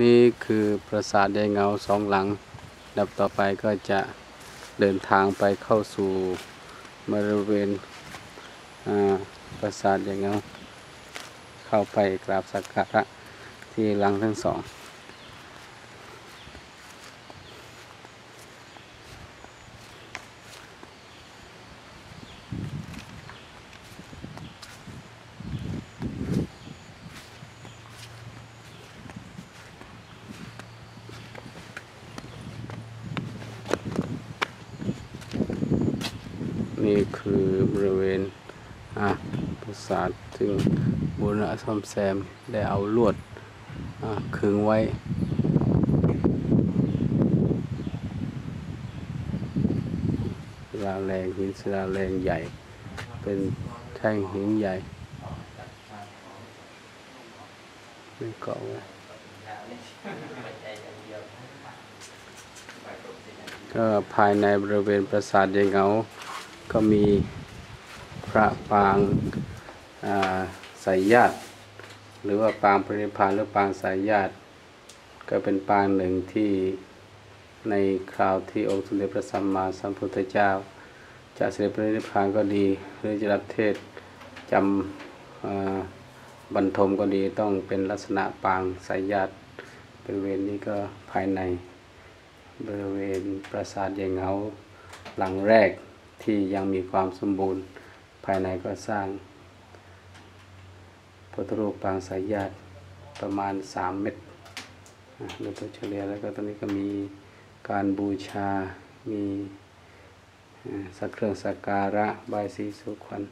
นี่คือปราสาทยายเงาสองหลังดับต่อไปก็จะเดินทางไปเข้าสู่บริเวณปราสาทยายเงา เข้าไปกราบสักการะที่หลังทั้งสอง นี่คือบริเวณอะปราสาทถึงบูรณะซ่อมแซมได้เอาลวดอะขึงไว้ศิลาแรงหินศิลาแรงใหญ่ เป็นแท่งหินใหญ่ไม่เกาะไว้ก็ภายในบริเวณปราสาทยายเงา ก็มีพระปางสายญาติ หรือว่าปางปรินิพพานหรือปางสายญาติ ก็เป็นปางหนึ่งที่ในคราวที่องค์สมเด็จพระสัมมาสัมพุทธเจ้าจะเสด็จปรินิพพานก็ดี หรือจะรับเทศจำบรรทมก็ดีต้องเป็นลักษณะปางสายญาติบริเวณนี้ก็ภายในบริเวณปราสาทยายเงาหลังแรก ที่ยังมีความสมบูรณ์ ภายในก็สร้างพุทธรูปปางสายญาติประมาณ 3 เมตรโดยตัวเฉลี่ยแล้วก็ตอนนี้ก็มีการบูชา มีสักเครื่องสักการะบายสีสุขวัญ